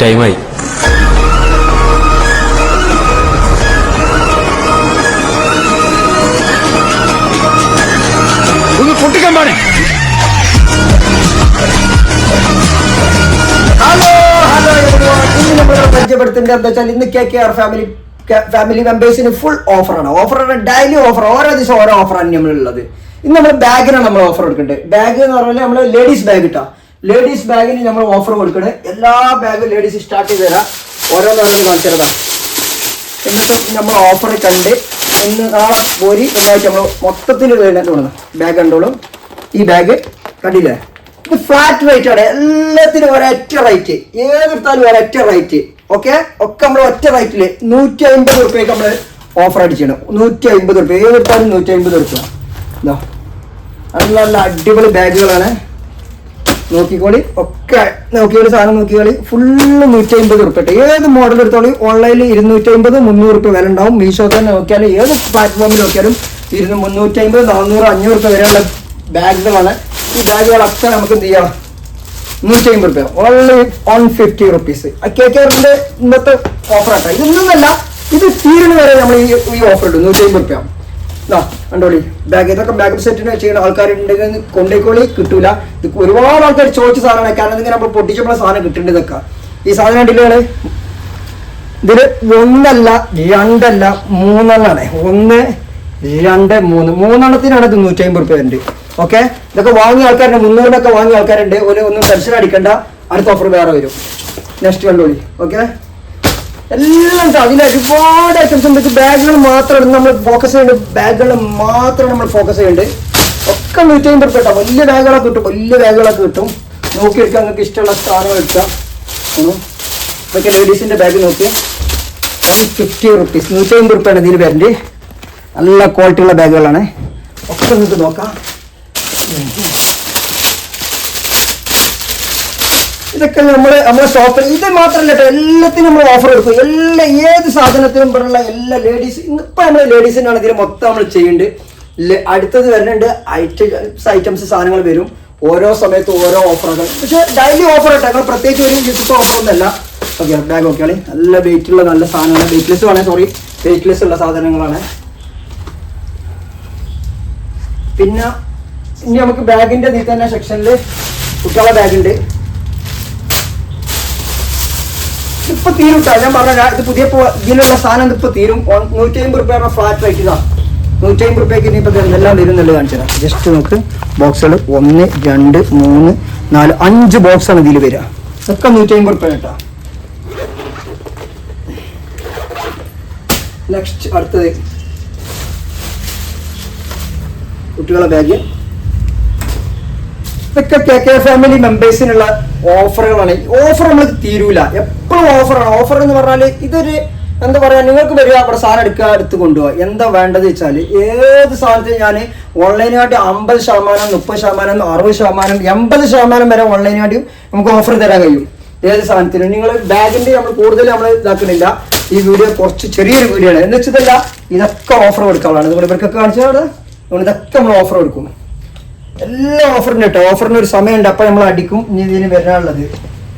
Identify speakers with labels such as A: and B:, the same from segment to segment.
A: ടൈമായി.
B: ഒന്ന് പൊട്ടിക്കാൻ പാടേ.
C: പരിചയപ്പെടുത്തേണ്ടത് എന്താ വെച്ചാൽ ഇന്ന് K K R family family മെമ്പേഴ്സിന് full ഓഫറാണ് ഓഫറാണ് ഡെയിലി ഓഫർ ഓരോ ദിവസം ഓരോ ഓഫറാണ് നമ്മളുള്ളത് ഇന്ന് നമ്മൾ ബാഗിനാണ് നമ്മൾ ഓഫർ കൊടുക്കേണ്ടത് ബാഗ് എന്ന് പറഞ്ഞാൽ നമ്മൾ ലേഡീസ് ബാഗ് ഇട്ടാ. ലേഡീസ് ബാഗിന് നമ്മൾ ഓഫർ കൊടുക്കണേ. എല്ലാ ബാഗും ലേഡീസ് സ്റ്റാർട്ട് ചെയ്ത് തരാം. ഓരോന്നാണ് കാണിച്ചു എന്നിട്ട് നമ്മൾ ഓഫർ കണ്ട് ഇന്ന് നാളെ പോരി ഒന്നാഴ്ച നമ്മൾ മൊത്തത്തിൽ കൊടുക്കണം ബാഗ് കണ്ടോളും. ഈ ബാഗ് കണ്ടില്ലേ? ഇത് ഫ്ലാറ്റ് റേറ്റ് ആണ്. എല്ലാത്തിനും ഒരൊറ്റ റേറ്റ് ഏതെടുത്താലും ഒരൊറ്റ റേറ്റ് ഓക്കെ ഒക്കെ നമ്മൾ ഒറ്റ റേറ്റിൽ നൂറ്റി അമ്പത് റുപ്യക്ക് നമ്മൾ ഓഫർ അടിച്ചിടണം നൂറ്റി അമ്പത് റുപ്യ ഏതെടുത്താലും നൂറ്റി അമ്പത് റുപ്യ നല്ല നല്ല അടിപൊളി ബാഗുകളാണ് നോക്കിക്കോളി. ഒക്കെ നോക്കിയോളി സാധനം നോക്കിയോളി ഫുള്ള് നൂറ്റി അമ്പത് റുപ്യ ഏത് മോഡൽ എടുത്തോളി? ഓൺലൈനിൽ ഇരുന്നൂറ്റി അമ്പത് മുന്നൂറ് ഉറുപ്പ് വില ഉണ്ടാവും. മീഷോ തന്നെ നോക്കിയാലും ഏത് പ്ലാറ്റ്ഫോമിൽ നോക്കിയാലും ഇരുന്ന് മുന്നൂറ്റി അമ്പത് നാനൂറ് അഞ്ഞൂറ് ഉറുപ്പ് വരെയുള്ള ബാഗുകളാണ്. ഈ ബാഗുകളൊക്കെ നമുക്ക് എന്ത് ചെയ്യാം? നൂറ്റി അമ്പത് റുപ്യ only one fifty rupees K K ആറിന്റെ ഇന്നത്തെ ഓഫർ ആട്ടോ. ഇതൊന്നല്ല ഇത് തീരുന്ന വരെ നമ്മൾ ഈ ഓഫർ ഇടും. നൂറ്റി അമ്പത് റുപ്യ കണ്ടോളി. ബാഗ് ഇതൊക്കെ ബാക്കപ്പ് സെറ്റിന് ചെയ്യുന്ന ആൾക്കാരുണ്ടെങ്കിൽ കൊണ്ടേക്കോളി. കിട്ടൂല. ഒരുപാട് ആൾക്കാർ ചോദിച്ച സാധനമാണ്. കാരണം ഇങ്ങനെ നമ്മൾ പൊട്ടിച്ചപ്പോൾ സാധനം കിട്ടേണ്ടത് ഈ സാധനം കണ്ടില്ലേ ഇതിൽ ഒന്നല്ല രണ്ടല്ല മൂന്നെണ്ണാണ്. ഒന്ന് രണ്ട് മൂന്ന്. മൂന്നെണ്ണത്തിനാണ് ഇത് നൂറ്റി അമ്പത് റുപ്യ ഉണ്ട് ഓക്കെ ഇതൊക്കെ വാങ്ങിയ ആൾക്കാരുണ്ട്. മുന്നൂറിനൊക്കെ വാങ്ങിയ ആൾക്കാരുണ്ട്. ഒരു ഒന്നും ടെൻഷൻ അടിക്കണ്ട. അടുത്ത ഓഫർ വേറെ വരും. നെക്സ്റ്റ് കണ്ടോളി. ഓക്കെ എല്ലാം അതിന് ഒരുപാട് ഐറ്റംസ് ഉണ്ട്. ബാഗുകൾ മാത്രമാണ് നമ്മൾ ഫോക്കസ് ചെയ്യുന്നുണ്ട്. ബാഗുകൾ മാത്രം നമ്മൾ ഫോക്കസ് ചെയ്യുന്നുണ്ട്. ഒക്കെ നൂറ്റി അമ്പത് റുപ്യ കേട്ടോ വലിയ ബാഗുകളൊക്കെ കിട്ടും. വലിയ ബാഗുകളൊക്കെ കിട്ടും. നോക്കി എടുക്കാം നിങ്ങൾക്ക് ഇഷ്ടമുള്ള സാധനം എടുക്കാം ഓക്കെ ലേഡീസിന്റെ ബാഗ് നോക്കി ഫിഫ്റ്റി റുപ്പീസ് നൂറ്റി അമ്പത് റുപ്യാണ് ഇതിന് വരുന്നത് നല്ല ക്വാളിറ്റിയുള്ള ബാഗുകളാണ്. ഒക്കെ നിങ്ങൾക്ക് നോക്കാം. ഇതൊക്കെ നമ്മൾ നമ്മുടെ ഷോപ്പിൽ ഇത് മാത്രമല്ല കേട്ടോ എല്ലാത്തിനും നമ്മൾ ഓഫർ കൊടുക്കും. എല്ലാ ഏത് സാധനത്തിനും പറഞ്ഞുള്ള എല്ലാ ലേഡീസ് ഇപ്പൊ നമ്മൾ ലേഡീസിനാണ് മൊത്തം നമ്മൾ ചെയ്യുന്നുണ്ട്. അടുത്തത് വരുന്നുണ്ട് ഐറ്റംസ് ഐറ്റംസ് സാധനങ്ങൾ വരും. ഓരോ സമയത്ത് ഓരോ ഓഫറുകൾ പക്ഷെ ഡെയിലി ഓഫർ കേട്ടോ ഞങ്ങൾ പ്രത്യേകിച്ച് ഒരു ദിവസത്തെ ഓഫർ ഒന്നല്ല ഓക്കെ ബാഗ് നോക്കിയാളി. നല്ല വെയിറ്റ് ഉള്ള നല്ല സാധനമാണ് വെയിറ്റ്ലെസ് വേണേ സോറി വെയിറ്റ്ലെസ് ഉള്ള സാധനങ്ങളാണ്. പിന്നെ ഇനി നമുക്ക് ബാഗിന്റെ ഇതിൽ തന്നെ സെക്ഷനിൽ കുട്ടികളുടെ ബാഗ് ഉണ്ട് ഇപ്പൊ തീരും സാർ ഞാൻ പറഞ്ഞ ഇത് പുതിയ ഇതിലുള്ള സാധനം ഇപ്പൊ തീരും. നൂറ്റി അമ്പത് റുപ്യ ഫ്ലാറ്റ് റേറ്റ് ഇതാ. നൂറ്റി അമ്പത് റുപ്യക്ക് ഇനി ഇപ്പൊ എന്തെല്ലാം വരുന്നുള്ളത് കാണിച്ചു തരാം. ജസ്റ്റ് നമുക്ക് ബോക്സുകൾ ഒന്ന് രണ്ട് മൂന്ന് നാല് അഞ്ച് ബോക്സ് ആണ് ഇതിൽ വരിക. ഒക്കെ നൂറ്റി അമ്പത് റുപ്യ കേട്ടോ നെക്സ്റ്റ് അടുത്തത്. കുട്ടികളുടെ ബാഗ് ഇതൊക്കെ കെ കെ ഫാമിലി മെമ്പേഴ്സിനുള്ള ഓഫറുകളാണ്. ഓഫർ നമ്മൾ തീരൂല. എപ്പോഴും ഓഫറാണ്. ഓഫർ എന്ന് പറഞ്ഞാൽ ഇതൊരു എന്താ പറയാ നിങ്ങൾക്ക് വരിക അവിടെ സാധനം എടുക്കുക എടുത്ത് കൊണ്ടുപോകുക എന്താ വേണ്ടത് വെച്ചാൽ ഏത് സാധനത്തിന് ഞാൻ ഓൺലൈനായിട്ട് അമ്പത് ശതമാനം മുപ്പത് ശതമാനം അറുപത് ശതമാനം എൺപത് ശതമാനം വരെ ഓൺലൈനായിട്ട് നമുക്ക് ഓഫർ തരാൻ കഴിയും. ഏത് സാധനത്തിനും. നിങ്ങൾ ബാഗിന്റെ നമ്മൾ കൂടുതൽ നമ്മൾ ഇതാക്കുന്നില്ല. ഈ വീഡിയോ കുറച്ച് ചെറിയൊരു വീഡിയോ ആണ്. എന്ന് വെച്ചതല്ല ഇതൊക്കെ ഓഫർ കൊടുക്കാനുള്ളതാണ്. നിങ്ങൾ ഇവർക്കൊക്കെ കാണിച്ചാൽ ഇതൊക്കെ നമ്മൾ ഓഫർ കൊടുക്കും. എല്ലാ ഓഫറിന് കേട്ടോ. ഓഫറിന് ഒരു സമയമുണ്ട് അപ്പൊ നമ്മൾ അടിക്കും. ഇനി ഇതിന് വരാനുള്ളത്.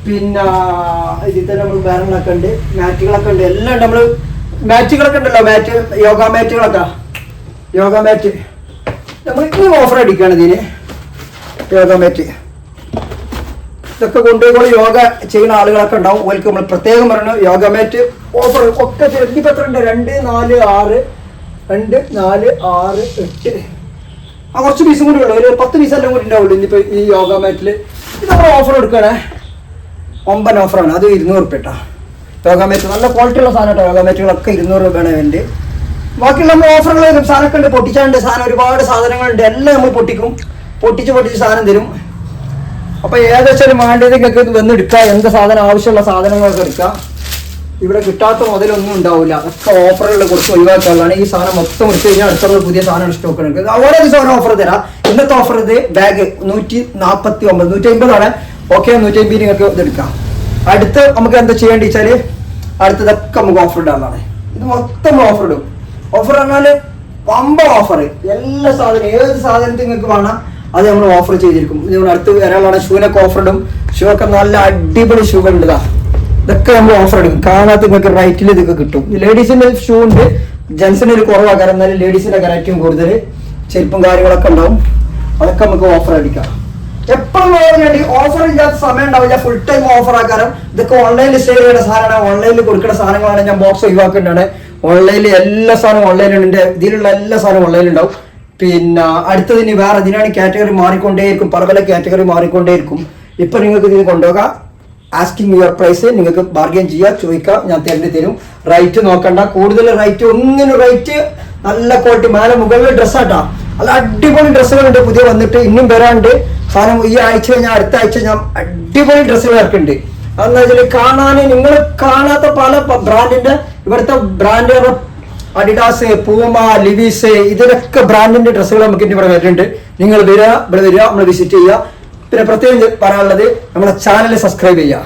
C: പിന്നെ ഇതിൽ തന്നെ നമ്മൾ ബാനറിനൊക്കെ ഉണ്ട്. മാറ്റുകളൊക്കെ ഉണ്ട്. എല്ലാം ഉണ്ട്. നമ്മൾ മാറ്റുകളൊക്കെ ഉണ്ടല്ലോ. മാറ്റ് യോഗ മാറ്റുകളൊക്കെ യോഗ മാറ്റ് നമ്മൾ ഇനി ഓഫർ അടിക്കുകയാണ് ഇതിന്. യോഗ മാറ്റ് ഇതൊക്കെ കൊണ്ടുപോയി യോഗ ചെയ്യുന്ന ആളുകളൊക്കെ ഉണ്ടാവും. അവർക്ക് നമ്മൾ പ്രത്യേകം പറഞ്ഞു യോഗ മാറ്റ് ഓഫർ ഒക്കെ ഇനിയിപ്പോൾ എത്ര ഉണ്ട്? രണ്ട് നാല് ആറ്. രണ്ട് നാല് ആറ് എട്ട്. ആ കുറച്ച് പീസും കൂടി ഉള്ളു. ഒരു പത്ത് പീസ് എല്ലാം കൂടി ഉണ്ടാവുള്ളൂ ഇനിയിപ്പോൾ ഈ യോഗ മാറ്റിൽ ഇത് നമ്മൾ ഓഫർ കൊടുക്കണേ ഒമ്പൻ ഓഫറാണ് അത് ഇരുന്നൂറ് റുപ്യ കേട്ടോ യോഗ മാറ്റ് നല്ല ക്വാളിറ്റി ഉള്ള സാധനം കേട്ടോ യോഗ മാറ്റുകളൊക്കെ ഇരുന്നൂറ് രൂപയാണ് വേണ്ടി ബാക്കിയുള്ള നമ്മൾ ഓഫറുകൾ സാധനമൊക്കെ ഉണ്ട്. പൊട്ടിച്ചാണ്ട് സാധനം ഒരുപാട് സാധനങ്ങളുണ്ട്. എല്ലാം നമ്മൾ പൊട്ടിക്കും. പൊട്ടിച്ച് പൊട്ടിച്ച് സാധനം തരും. അപ്പൊ ഏകദേശം വേണ്ടത് നിങ്ങൾക്ക് ഇത് വന്ന് എടുക്കുക എന്ത് സാധനം ആവശ്യമുള്ള സാധനങ്ങളൊക്കെ എടുക്കാം. ഇവിടെ കിട്ടാത്ത മുതലൊന്നും ഉണ്ടാവില്ല. ഒക്കെ ഓഫറുകൾ കുറച്ച് ഒഴിവാക്കാനുള്ളതാണ്. ഈ സാധനം മൊത്തം എടുത്തു കഴിഞ്ഞാൽ അടുത്തുള്ള പുതിയ സാധനം സ്റ്റോക്ക് എടുക്കുക ഓരോ ദിവസം ഓഫർ തരാം. ഇന്നത്തെ ഓഫർ ഇത് ബാഗ് നൂറ്റി നാൽപ്പത്തി ഒമ്പത് നൂറ്റി അമ്പതാണ് ഓക്കെ നൂറ്റി അമ്പത് നിങ്ങൾക്ക് ഇതെടുക്കാം അടുത്ത് നമുക്ക് എന്താ ചെയ്യേണ്ടി വെച്ചാൽ അടുത്തതൊക്കെ നമുക്ക് ഓഫർ ഇടാന്നാണ് ഇത് മൊത്തം ഓഫർ ഇടും. ഓഫർ പറഞ്ഞാൽ പമ്പ ഓഫർ എല്ലാ സാധനം ഏത് സാധനത്തിൽ നിങ്ങൾക്ക് വേണം. അത് നമ്മൾ ഓഫർ ചെയ്തിരിക്കും. നമ്മൾ അടുത്ത് വരാനുള്ള ഷൂനൊക്കെ ഓഫർ ഇടും. ഷൂ ഒക്കെ നല്ല അടിപൊളി ഷൂകൾ ഇതാ ഇതൊക്കെ നമ്മൾ ഓഫർ എടുക്കും. കാണാത്ത നിങ്ങൾക്ക് റൈറ്റിൽ ഇതൊക്കെ കിട്ടും. ലേഡീസിന്റെ ഷൂ ഉണ്ട്. ജെൻസിന് ഒരു കുറവാക്കാം എന്നാലും ലേഡീസിന്റെ റേറ്റും കൂടുതൽ ചെരുപ്പും കാര്യങ്ങളൊക്കെ ഉണ്ടാവും. അതൊക്കെ നമുക്ക് ഓഫർ അടിക്കാം. എപ്പോഴും ഓഫർ ഇല്ലാത്ത സമയം ഉണ്ടാവില്ല. ഫുൾ ടൈം ഓഫർ ആക്കാനും ഇതൊക്കെ ഓൺലൈനിൽ സെയിൽ ചെയ്യുന്ന സാധനമാണ്. ഓൺലൈനിൽ കൊടുക്കുന്ന സാധനങ്ങളാണ് ഞാൻ ബോക്സ് ഒഴിവാക്കേണ്ടതാണ്. ഓൺലൈനിൽ എല്ലാ സാധനവും ഓൺലൈനിലുണ്ട് ഇതിലുള്ള എല്ലാ സാധനവും ഓൺലൈനിൽ ഉണ്ടാവും. പിന്നെ അടുത്തതിന് വേറെ ഇതിനാണ് കാറ്റഗറി മാറിക്കൊണ്ടേയിരിക്കും. പല പല കാറ്റഗറി മാറിക്കൊണ്ടേയിരിക്കും. ഇപ്പൊ നിങ്ങൾക്ക് ഇതിന് കൊണ്ടുപോകാം. ആസ്കിങ് യുവർ പ്രൈസ് നിങ്ങൾക്ക് ബാർഗെയിൻ ചെയ്യുക ചോദിക്കാം ഞാൻ തരേണ്ടി തരും. റൈറ്റ് നോക്കണ്ട കൂടുതൽ റൈറ്റ് ഒന്നിനും റൈറ്റ് നല്ല ക്വാളിറ്റി മാല മുകളിൽ ഡ്രസ്സാട്ടാ നല്ല അടിപൊളി ഡ്രസ്സുകളുണ്ട് പുതിയ വന്നിട്ട് ഇനിയും വരാണ്ട് സാധനം ഈ ആഴ്ച കഴിഞ്ഞാൽ അടുത്ത ആഴ്ച ഞാൻ അടിപൊളി ഡ്രസ്സുകൾ ഇറക്കുന്നുണ്ട്. അതെന്ന് വെച്ചാൽ കാണാൻ നിങ്ങൾ കാണാത്ത പല ബ്രാൻഡിന്റെ ഇവിടുത്തെ ബ്രാൻഡ് അഡിഡാസ് പൂമ ലിവീസ് ഇതിലൊക്കെ ബ്രാൻഡിന്റെ ഡ്രസ്സുകൾ നമുക്ക് ഇനി ഇവിടെ വരുന്നുണ്ട് നിങ്ങൾ വരിക ഇവിടെ വരിക നമ്മൾ വിസിറ്റ് ചെയ്യുക പിന്നെ പ്രത്യേകം പറയാനുള്ളത് നമ്മളെ ചാനൽ സബ്സ്ക്രൈബ് ചെയ്യുക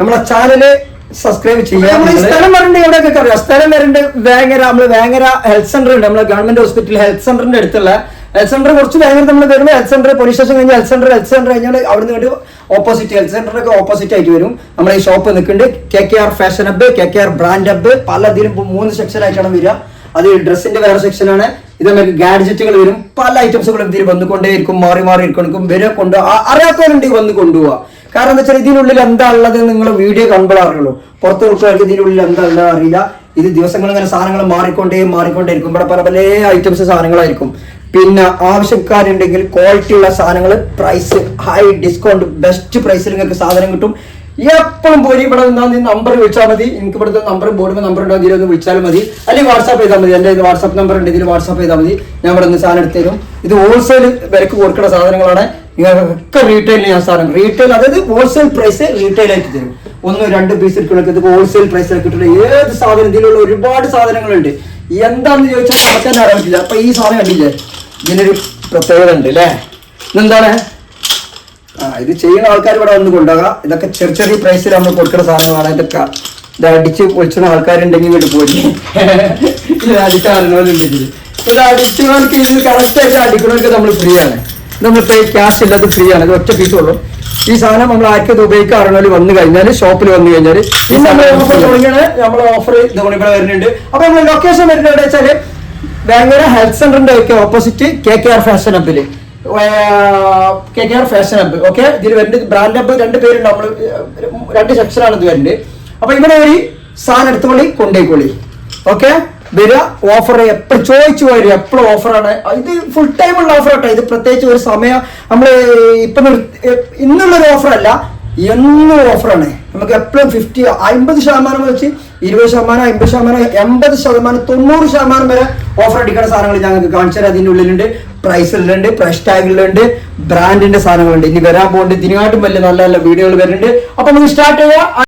C: നമ്മളെ ചാനൽ സബ്സ്ക്രൈബ് ചെയ്യാം സ്ഥലം വരണ്ട് എവിടെയൊക്കെ അറിയാം? സ്ഥലം വരണ്ട് വേങ്ങര നമ്മൾ വേങ്ങര ഹെൽത്ത് സെന്റർ ഉണ്ട്. നമ്മളെ ഗവൺമെന്റ് ഹോസ്പിറ്റൽ ഹെൽത്ത് സെന്ററിന്റെ അടുത്തുള്ള ഹെൽത്ത് സെന്റർ കുറച്ച് വേഗം നമ്മൾ വരുമ്പോൾ ഹെൽത്ത് സെന്റർ പോലീസ് സ്റ്റേഷൻ കഴിഞ്ഞ് ഹെൽത്ത് സെന്റർ ഹെൽത്ത് സെന്റർ കഴിഞ്ഞാൽ അവിടെ നിന്ന് ഓപ്പോസിറ്റ് ഹെൽത്ത് സെന്ററൊക്കെ ഓപ്പോസിറ്റ് ആയിട്ട് വരും. നമ്മുടെ ഈ ഷോപ്പ് നിൽക്കുന്നുണ്ട്. K K R fashion hub K K R brand hub പല ഇതിലും മൂന്ന് സെക്ഷൻ ആയിട്ടാണ് വരിക. അത് ഡ്രസ്സിന്റെ വേറെ സെക്ഷനാണ് ഇത് നമുക്ക് ഗാഡ്ജറ്റുകൾ വരും. പല ഐറ്റംസുകളും ഇതിൽ വന്നുകൊണ്ടേയിരിക്കും മാറി മാറി ഇരിക്കും വരെ കൊണ്ട് അറിയാത്തവരുണ്ടെങ്കിൽ വന്ന് കൊണ്ടുപോവാ. കാരണം എന്താ വെച്ചാൽ ഇതിനുള്ളിൽ എന്താ ഉള്ളത് നിങ്ങൾ വീഡിയോ കണ്ടാൽ അറിയുള്ളൂ. പുറത്ത് നോക്കുകയാണെങ്കിൽ ഇതിനുള്ളിൽ എന്താ ഉള്ളത് അറിയില്ല. ഇത് ദിവസങ്ങൾ ഇങ്ങനെ സാധനങ്ങൾ മാറിക്കൊണ്ടേ മാറിക്കൊണ്ടേ ഇരിക്കും ഇവിടെ പല പല ഐറ്റംസ് സാധനങ്ങളായിരിക്കും. പിന്നെ ആവശ്യക്കാരുണ്ടെങ്കിൽ ക്വാളിറ്റി ഉള്ള സാധനങ്ങൾ പ്രൈസ് ഹൈ ഡിസ്കൗണ്ട് ബെസ്റ്റ് പ്രൈസിൽ നിങ്ങൾക്ക് സാധനം കിട്ടും. എപ്പോഴും പോരി. ഇവിടെ നിന്നാ നീ നമ്പർ വിളിച്ചാൽ മതി. എനിക്ക് ഇവിടുത്തെ നമ്പർ ബോർഡിൽ നമ്പർ ഉണ്ടോ ഇതിലൊന്ന് വിളിച്ചാൽ മതി. അല്ലെങ്കിൽ വാട്സാപ്പ് ചെയ്താൽ മതി. എന്റെ വാട്സാപ്പ് നമ്പർ ഉണ്ട് ഇതിൽ വാട്സാപ്പ് ചെയ്താൽ മതി. ഞാൻ ഇവിടെ നിന്ന് സാധനം എടുത്തേരും ഇത് ഹോൾസെയിൽ വിലക്ക് കൊടുക്കുന്ന സാധനങ്ങളാണ്. നിങ്ങൾക്കൊക്കെ റീറ്റെയിലിന് ഞാൻ സാധനം റീറ്റെയിൽ അതായത് ഹോൾസെയിൽ പ്രൈസ് റീറ്റെയിൽ ആയിട്ട് തരും. ഒന്ന് രണ്ട് പീസ് എടുക്കണൊക്കെ ഇത് ഹോൾസെയിൽ പ്രൈസിൽ കിട്ടുന്ന ഏത് സാധനം ഇതിലുള്ള ഒരുപാട് സാധനങ്ങളുണ്ട്. എന്താണെന്ന് ചോദിച്ചാൽ നമുക്ക് തന്നെ അറിയാൻ പറ്റില്ല. അപ്പൊ ഈ സാധനം കണ്ടില്ലേ? ഇതിനൊരു പ്രത്യേകത ഉണ്ട് അല്ലേ? ഇതെന്താണ്? ഇത് ചെയ്യുന്ന ആൾക്കാർ ഇവിടെ വന്ന് കൊണ്ടുപോകാം ഇതൊക്കെ ചെറിയ ചെറിയ പ്രൈസിൽ നമ്മൾ കൊടുക്കുന്ന സാധനങ്ങളാണ്. ഇതൊക്കെ ഇത് അടിച്ച് പൊളിച്ചുന്ന ആൾക്കാരുണ്ടെങ്കിൽ ഇങ്ങോട്ട് പോയി ഇത് ഇത് അടിച്ചവർക്ക് ഇത് കറക്റ്റ് ആയിട്ട് അടിക്കണവർക്ക് നമ്മൾ ഫ്രീ ആണ്. നമുക്ക് ക്യാഷ് ഇല്ലാതെ ഫ്രീ ആണ്. ഇത് ഒറ്റ പീസ് ഉള്ളൂ. ഈ സാധനം നമ്മൾ ആർക്കും ഉപയോഗിക്കാറുണ്ടെങ്കിൽ വന്നു കഴിഞ്ഞാൽ ഷോപ്പിൽ വന്നു കഴിഞ്ഞാൽ ഈ നമ്മൾ ഓഫർ തുടങ്ങിയാണ്. നമ്മൾ ഓഫർ ഇവിടെ വരുന്നുണ്ട്. അപ്പൊ നമ്മൾ ലൊക്കേഷൻ വരുന്നത് എവിടെ വെച്ചാൽ ബാംഗ്ലൂർ ഹെൽത്ത് സെന്ററിന്റെ ഒക്കെ opposite K K R fashion ഹബിൽ K K R fashion hub okay ഇതിൽ വരുന്നത് ബ്രാൻഡ് ഹബ്ബ് രണ്ട് പേരുണ്ട്. നമ്മൾ രണ്ട് സെക്ഷനാണ് ഇത് വരുന്നത്. അപ്പൊ ഇവിടെ ഒരു സാധനം എടുത്തുകൊള്ളി കൊണ്ടേക്കൊള്ളി ഓക്കെ വരിക ഓഫർ എപ്പോഴും ചോദിച്ചു വരും എപ്പോഴും ഓഫറാണ് ഇത് ഫുൾ ടൈം ഉള്ള ഓഫർ കേട്ടോ ഇത് പ്രത്യേകിച്ച് ഒരു സമയം നമ്മൾ ഇപ്പൊ ഇന്നുള്ളൊരു ഓഫർ അല്ല. എന്നും ഓഫറാണ് നമുക്ക് എപ്പോഴും ഫിഫ്റ്റി അമ്പത് ശതമാനം വെച്ച് ഇരുപത് ശതമാനം അമ്പത് ശതമാനം എൺപത് ശതമാനം തൊണ്ണൂറ് ശതമാനം വരെ ഓഫർ അടിക്കുന്ന സാധനങ്ങൾ ഞങ്ങൾക്ക് കാണിച്ചു തരാം. അതിന്റെ ഉള്ളിലുണ്ട്. പ്രൈസിലുണ്ട് പ്രൈസ് ടാഗിലുണ്ട് ബ്രാൻഡിന്റെ സാധനങ്ങളുണ്ട്. ഇനി വരാൻ പോകുന്നുണ്ട് ഇതിനായിട്ടും വലിയ നല്ല നല്ല വീഡിയോകൾ വരുന്നുണ്ട്. അപ്പൊ നമുക്ക് സ്റ്റാർട്ട് ചെയ്യാം.